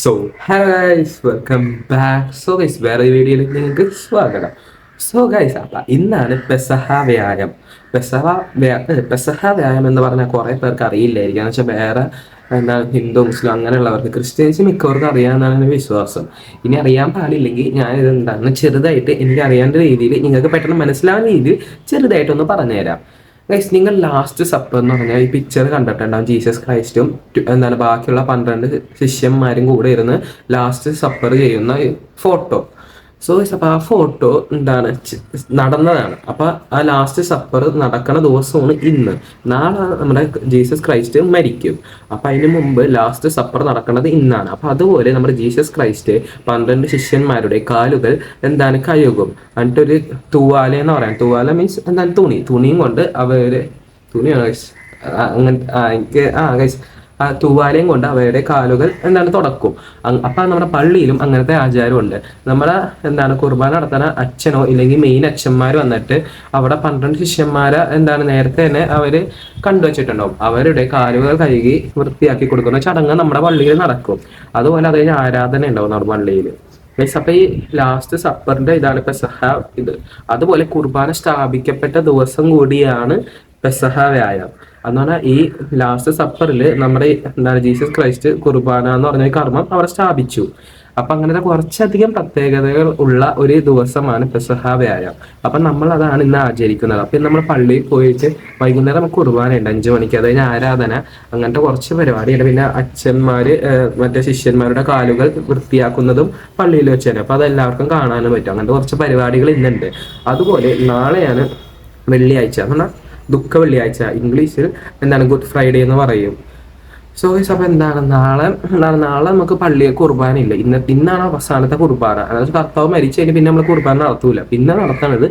So guys welcome back so guys വേറെ വീഡിയോയിലേക്ക് നിങ്ങൾക്ക് സ്വാഗതം. സോ ഗൈസ് അപ്പം ഇന്നാണ് പെസഹ വ്യായം പെസഹ പെസഹ വ്യായം എന്ന് പറഞ്ഞാൽ കുറേ പേർക്ക് അറിയില്ലായിരിക്കും. എന്ന് വെച്ചാൽ വേറെ എന്താണ് ഹിന്ദു മുസ്ലിം അങ്ങനെയുള്ളവർക്ക് ക്രിസ്ത്യൻസ് മിക്കവർക്കും അറിയാമെന്നാണ് എന്റെ വിശ്വാസം. ഇനി അറിയാൻ പാടില്ലെങ്കിൽ ഞാൻ ഇത് എന്താണ് ചെറുതായിട്ട് എനിക്ക് അറിയാവുന്ന രീതിയിൽ നിങ്ങൾക്ക് പെട്ടെന്ന് മനസ്സിലാവുന്ന രീതിയിൽ ചെറുതായിട്ടൊന്ന് പറഞ്ഞുതരാം. ഗൈസ് നിങ്ങൾ ലാസ്റ്റ് സപ്പർ എന്ന് പറഞ്ഞാൽ ഈ പിക്ചർ കണ്ടിട്ടുണ്ടാവും. ജീസസ് ക്രൈസ്റ്റും എന്താണ് ബാക്കിയുള്ള പന്ത്രണ്ട് ശിഷ്യന്മാരും കൂടെ ഇരുന്ന് ലാസ്റ്റ് സപ്പർ ചെയ്യുന്ന ഫോട്ടോ സോ അപ്പോൾ ആ ഫോട്ടോ എന്താണ് നടന്നതാണ്. അപ്പോൾ ആ ലാസ്റ്റ് സപ്പർ നടക്കുന്ന ദിവസമാണ് ഇന്ന്. നാളെ നമ്മുടെ ജീസസ് ക്രൈസ്റ്റ് മരിക്കും. അപ്പോൾ അതിന് മുമ്പ് ലാസ്റ്റ് സപ്പർ നടക്കുന്നത് ഇന്നാണ്. അപ്പോൾ അതുപോലെ നമ്മുടെ ജീസസ് ക്രൈസ്റ്റ് പന്ത്രണ്ട് ശിഷ്യന്മാരുടെ കാലുകൾ എന്താണ് കഴുകും. എന്നിട്ടൊരു തൂവാല എന്ന് പറയാം. തൂവാല മീൻസ് എന്താണ്? തുണി. തുണിയും കൊണ്ട് അവർ തുണിയാണ് അങ്ങനെ എനിക്ക് ആ ഗൈസ് തൂവാലയും കൊണ്ട് അവയുടെ കാലുകൾ എന്താണ് തുടക്കും. അപ്പൊ നമ്മുടെ പള്ളിയിലും അങ്ങനത്തെ ആചാരമുണ്ട്. നമ്മുടെ എന്താണ് കുർബാന നടത്തുന്ന അച്ഛനോ ഇല്ലെങ്കിൽ മെയിൻ അച്ഛന്മാർ വന്നിട്ട് അവിടെ പന്ത്രണ്ട് ശിഷ്യന്മാരെ എന്താണ് നേരത്തെ തന്നെ അവർ കണ്ടുവച്ചിട്ടുണ്ടാവും. അവരുടെ കാലുകൾ കഴുകി വൃത്തിയാക്കി കൊടുക്കുന്ന ചടങ്ങ് നമ്മുടെ പള്ളിയിൽ നടക്കും. അതുപോലെ അതിന് ആരാധന ഉണ്ടാവും നമ്മുടെ പള്ളിയിൽ. ഗൈസ് അപ്പൊ ഈ ലാസ്റ്റ് സപ്പറിന്റെ ഇതാണ് പെസഹ ഇത്. അതുപോലെ കുർബാന സ്ഥാപിക്കപ്പെട്ട ദിവസം കൂടിയാണ് പെസഹ വ്യായാം എന്ന് പറഞ്ഞാൽ ഈ ലാസ്റ്റ് സപ്പറിൽ നമ്മുടെ എന്താണ് ജീസസ് ക്രൈസ്റ്റ് കുർബാന എന്ന് പറഞ്ഞ കർമ്മം അവിടെ സ്ഥാപിച്ചു. അപ്പൊ അങ്ങനത്തെ കുറച്ചധികം പ്രത്യേകതകൾ ഉള്ള ഒരു ദിവസമാണ് പെസഹ വ്യായം അപ്പൊ നമ്മൾ അതാണ് ഇന്ന് ആചരിക്കുന്നത്. അപ്പൊ നമ്മൾ പള്ളിയിൽ പോയിട്ട് വൈകുന്നേരം നമുക്ക് കുർബാനയുണ്ട് അഞ്ചു മണിക്ക് അത് കഴിഞ്ഞ് ആരാധന അങ്ങനത്തെ കുറച്ച് പരിപാടിയുണ്ട്. പിന്നെ അച്ഛന്മാര് മറ്റേ ശിഷ്യന്മാരുടെ കാലുകൾ വൃത്തിയാക്കുന്നതും പള്ളിയിൽ വെച്ച് തന്നെ അപ്പൊ അതെല്ലാവർക്കും കാണാനും പറ്റും. അങ്ങനത്തെ കുറച്ച് പരിപാടികൾ ഇന്നുണ്ട്. അതുപോലെ നാളെയാണ് വെള്ളിയാഴ്ച. എന്ന് പറഞ്ഞാൽ ദുഃഖ വെള്ളിയാഴ്ച ഇംഗ്ലീഷിൽ എന്താണ് ഗുഡ് ഫ്രൈഡേ എന്ന് പറയും. സോ ഗൈസ് അപ്പോൾ എന്താണ്? നാളെ എന്താണ്? നാളെ നമുക്ക് പള്ളിയിൽ കുർബാനയില്ല ഇന്ന് ഇന്നാണ് അവസാനത്തെ കുർബാന. അതായത് കർത്താവ് മരിച്ചു കഴിഞ്ഞാൽ പിന്നെ നമ്മൾ കുർബാന നടത്തൂല. പിന്നെ നടത്തണത്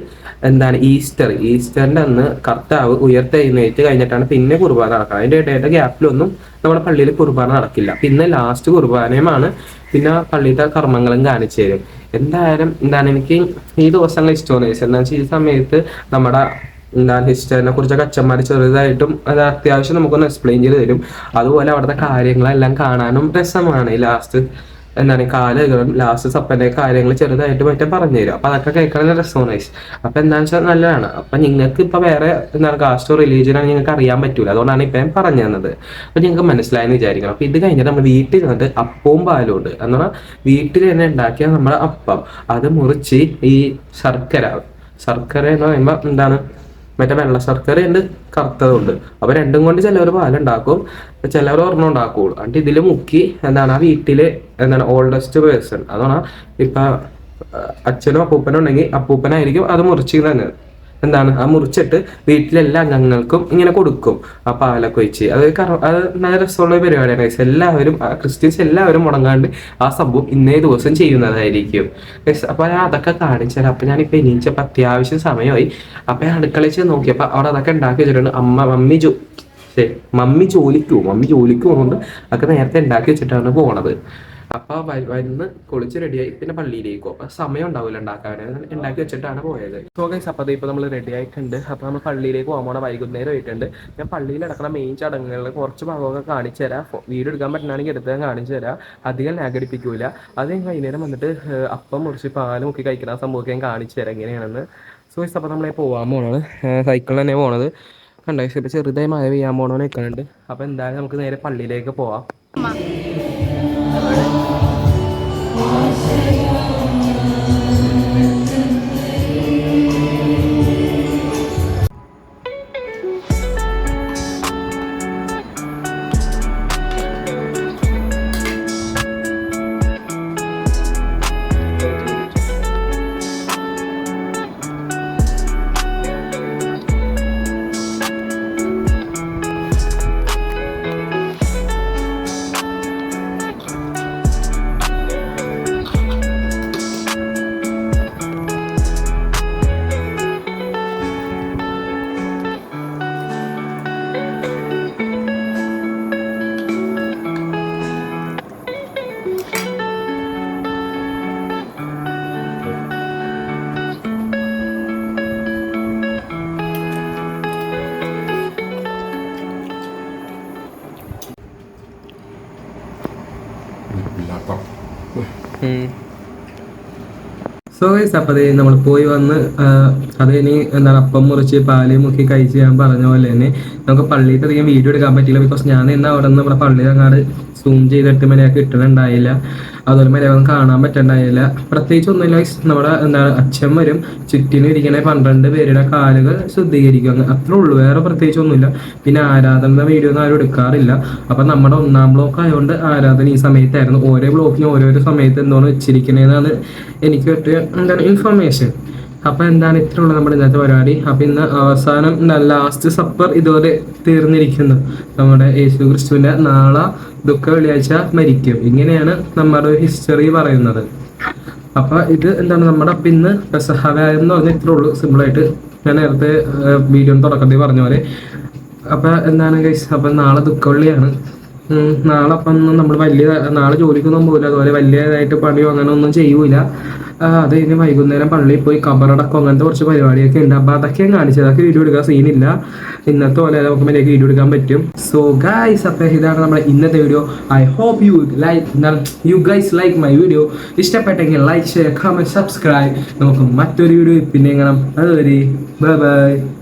എന്താണ്? ഈസ്റ്റർ ഈസ്റ്ററിന്റെ അന്ന് കർത്താവ് ഉയർത്തെഴുന്നേറ്റ് കഴിഞ്ഞിട്ടാണ് പിന്നെ കുർബാന നടക്കുന്നത്. അതിന്റെ ഇടയുടെ ഗ്യാപ്പിലൊന്നും നമ്മുടെ പള്ളിയിൽ കുർബാന നടക്കില്ല. പിന്നെ ലാസ്റ്റ് കുർബാനയുമാണ് പിന്നെ പള്ളിയുടെ കർമ്മങ്ങളും കാണിച്ചു തരും. എന്തായാലും എന്താണ് എനിക്ക് ഈ ദിവസങ്ങൾ ഇഷ്ടമാണ് എന്താണെന്ന് വെച്ചാൽ ഈ സമയത്ത് നമ്മുടെ എന്താണ് ഹിസ്റ്ററിനെ കുറിച്ചൊക്കെ അച്ഛന്മാർ ചെറുതായിട്ടും അത് അത്യാവശ്യം നമുക്കൊന്ന് എക്സ്പ്ലെയിൻ ചെയ്ത് തരും. അതുപോലെ അവിടുത്തെ കാര്യങ്ങളെല്ലാം കാണാനും രസമാണ്. ഈ ലാസ്റ്റ് എന്താണ് കാലുകളും ലാസ്റ്റ് സപ്പന്റെ കാര്യങ്ങൾ ചെറുതായിട്ട് മറ്റേ പറഞ്ഞു തരും. അപ്പൊ അതൊക്കെ കേൾക്കണ രസമാണ് നൈസ് അപ്പൊ എന്താണെന്ന് വെച്ചാൽ നല്ലതാണ്. അപ്പൊ നിങ്ങൾക്ക് ഇപ്പൊ വേറെ എന്താണ് കാസ്റ്റോ റിലീജിയനാണ് നിങ്ങൾക്ക് അറിയാൻ പറ്റൂല. അതുകൊണ്ടാണ് ഇപ്പൊ ഞാൻ പറഞ്ഞു തന്നത്. അപ്പൊ നിങ്ങൾക്ക് മനസ്സിലായെന്ന് വിചാരിക്കണം. അപ്പൊ ഇത് കഴിഞ്ഞിട്ട് നമ്മൾ വീട്ടിൽ നിന്നിട്ട് അപ്പവും പാലും ഉണ്ട് എന്ന് പറഞ്ഞാൽ വീട്ടിൽ തന്നെ ഉണ്ടാക്കിയ നമ്മുടെ അപ്പം. അത് മുറിച്ച് ഈ ശർക്കര. ശർക്കര എന്ന് പറയുമ്പോൾ എന്താണ്? മറ്റേ വെള്ള ശർക്കര ഉണ്ട് കറുത്തതുണ്ട്. അപ്പൊ രണ്ടും കൊണ്ട് ചിലവർ പാലുണ്ടാക്കും. ചിലവർ ഒരെണ്ണം ഉണ്ടാക്കുള്ളൂ. എന്നിട്ട് ഇതിൽ മുക്കി എന്താണ് ആ വീട്ടിൽ എന്താണ് ഓൾഡസ്റ്റ് പേഴ്സൺ അതാണ് ഇപ്പൊ അച്ഛനും അപ്പൂപ്പനും ഉണ്ടെങ്കിൽ അപ്പൂപ്പനായിരിക്കും അത് മുറിച്ച് തന്നെ എന്താണ്? ആ മുറിച്ചിട്ട് വീട്ടിലെല്ലാ അംഗങ്ങൾക്കും ഇങ്ങനെ കൊടുക്കും. ആ പാലൊക്കെ വെച്ച് അത് അത് നല്ല രസമുള്ള പരിപാടിയാണ് ഗൈസ് എല്ലാവരും ക്രിസ്ത്യൻസ് എല്ലാവരും മുടങ്ങാണ്ട് ആ സംഭവം ഇന്നേ ദിവസം ചെയ്യുന്നതായിരിക്കും. ഗൈസ് അപ്പൊ ഞാൻ അതൊക്കെ കാണിച്ചാൽ അപ്പൊ ഞാനിപ്പോ എണീച്ചപ്പോ അത്യാവശ്യം സമയമായി അപ്പൊ ഞാൻ അടുക്കളയിൽ ചെന്ന് നോക്കിയപ്പോ അവിടെ അതൊക്കെ ഉണ്ടാക്കി വെച്ചിട്ടുണ്ട്. അമ്മ മമ്മി ജോ മമ്മി ജോലിക്ക് പോകും മമ്മി ജോലിക്ക് പോകുന്നുണ്ട് അതൊക്കെ നേരത്തെ ഉണ്ടാക്കി വെച്ചിട്ടാണ് പോണത്. അപ്പൊ വ- വരുന്ന് കുളിച്ച് റെഡിയായി പിന്നെ പള്ളിയിലേക്ക് അപ്പൊ സമയം ഉണ്ടാവില്ല ഉണ്ടാക്കാൻ. ഉണ്ടാക്കി വെച്ചിട്ടാണ് പോയത്. സോ ഗൈസ് അപ്പൊ ഇപ്പൊ നമ്മൾ റെഡി ആയിട്ടുണ്ട്. അപ്പൊ നമ്മൾ പള്ളിയിലേക്ക് പോകാൻ പോണ വൈകുന്നേരം ആയിട്ടുണ്ട്. ഞാൻ പള്ളിയിൽ നടക്കുന്ന മെയിൻ ചടങ്ങുകളിൽ കുറച്ച് ഭാഗമൊക്കെ കാണിച്ചു തരാം. വീഡിയോ എടുക്കാൻ പറ്റുകയാണെങ്കിൽ എടുത്ത് ഞാൻ കാണിച്ചു തരാം. അധികം ലാഗടിപ്പിക്കൂല അത് ഞാൻ വൈകുന്നേരം വന്നിട്ട് അപ്പം മുറിച്ച് പാൽ മുക്കി കഴിക്കുന്ന ആ സംഭവമൊക്കെ ഞാൻ കാണിച്ചു തരാം. എങ്ങനെയാണെന്ന്. സോ ഗൈസ് അപ്പൊ നമ്മളെ പോകാൻ പോണത് സൈക്കിളിൽ തന്നെ പോണത്. കണ്ടോ ഇപ്പൊ ചെറുതായി മഴ പെയ്യാൻ പോണോ നിൽക്കുന്നുണ്ട് അപ്പൊ എന്തായാലും നമുക്ക് നേരെ പള്ളിയിലേക്ക് പോവാം. സോ ഗൈസ് അപ്പോൾ നമ്മൾ പോയി വന്ന് അത് ഇനി എന്താണ് അപ്പം മുറിച്ച് പാൽ മുക്കി കഴിച്ച് ഞാൻ പറഞ്ഞ പോലെ തന്നെ നമുക്ക് പള്ളിയിൽ അധികം വീഡിയോ എടുക്കാൻ പറ്റില്ല ബിക്കോസ് ഞാൻ ഇന്ന് അവിടെ നിന്ന് നമ്മുടെ പള്ളി അങ്ങാട് സൂം ചെയ്തിട്ട് മര്യാദയ്ക്ക് കിട്ടണുണ്ടായില്ല അതുപോലെ മര്യാദ കാണാൻ പറ്റണ്ടായില്ല. പ്രത്യേകിച്ച് ഒന്നുമില്ല. നമ്മുടെ എന്താണ് അച്ഛൻ വരും. ചുറ്റിനും ഇരിക്കണ പന്ത്രണ്ട് പേരുടെ കാലുകൾ ശുദ്ധീകരിക്കും. അത്രേ ഉള്ളൂ. വേറെ പ്രത്യേകിച്ച് ഒന്നുമില്ല. പിന്നെ ആരാധന വീഡിയോ ഒന്നും ആരും എടുക്കാറില്ല. അപ്പൊ നമ്മുടെ ഒന്നാം ബ്ലോക്ക് ആയതുകൊണ്ട് ആരാധന ഈ സമയത്തായിരുന്നു. ഓരോ ബ്ലോക്കിനും ഓരോരോ സമയത്ത് എന്താണ് വെച്ചിരിക്കണേന്നാണ് എനിക്ക് പറ്റിയ എന്താണ് ഇൻഫർമേഷൻ അപ്പൊ എന്താണ് ഇത്ര ഉള്ളത് നമ്മുടെ ഇന്നത്തെ പരിപാടി? അപ്പൊ ഇന്ന് അവസാനം ലാസ്റ്റ് സപ്പർ ഇതുപോലെ തീർന്നിരിക്കുന്നു. നമ്മുടെ യേശു ക്രിസ്തുവിന്റെ നാളെ ദുഃഖ വെള്ളിയാഴ്ച മരിക്കും. ഇങ്ങനെയാണ് നമ്മുടെ ഹിസ്റ്ററി പറയുന്നത്. അപ്പൊ ഇത് എന്താണ് നമ്മുടെ അപ്പം ഇന്ന് പെസഹാവ്യായം എന്ന് പറഞ്ഞാൽ ഇത്രേ ഉള്ളൂ. സിമ്പിളായിട്ട് ഞാൻ നേരത്തെ വീഡിയോ തുടക്കത്തിൽ പറഞ്ഞ പോലെ. അപ്പൊ എന്താണ് അപ്പൊ നാളെ ദുഃഖവെള്ളിയാണ് നാളെ അപ്പം നമ്മൾ വലിയ നാളെ ജോലിക്കൊന്നും പോകില്ല അതുപോലെ വലിയതായിട്ട് പണിയോ അങ്ങനെ ഒന്നും ചെയ്യൂല അത് കഴിഞ്ഞ് വൈകുന്നേരം പള്ളിയിൽ പോയി കബറടക്കം. അങ്ങനത്തെ കുറച്ച് പരിപാടിയൊക്കെ ഉണ്ട്. അപ്പൊ അതൊക്കെ കാണിച്ചത് അതൊക്കെ വീഡിയോ എടുക്കാൻ സീനില്ല ഇന്നത്തെ പോലെ നമുക്ക് മര്യാദയ്ക്ക് വീഡിയോ എടുക്കാൻ പറ്റും. സോ ഗൈസ് അപ്പൊ ഇതാണ് നമ്മുടെ ഇന്നത്തെ video I hope you like you guys like my video ഇഷ്ടപ്പെട്ടെങ്കിൽ ലൈക്ക് ഷെയർ കമന്റ് സബ്സ്ക്രൈബ് നമുക്ക് മറ്റൊരു വീഡിയോ പിന്നെ കാണാം. അതുവരെ ബൈ ബൈ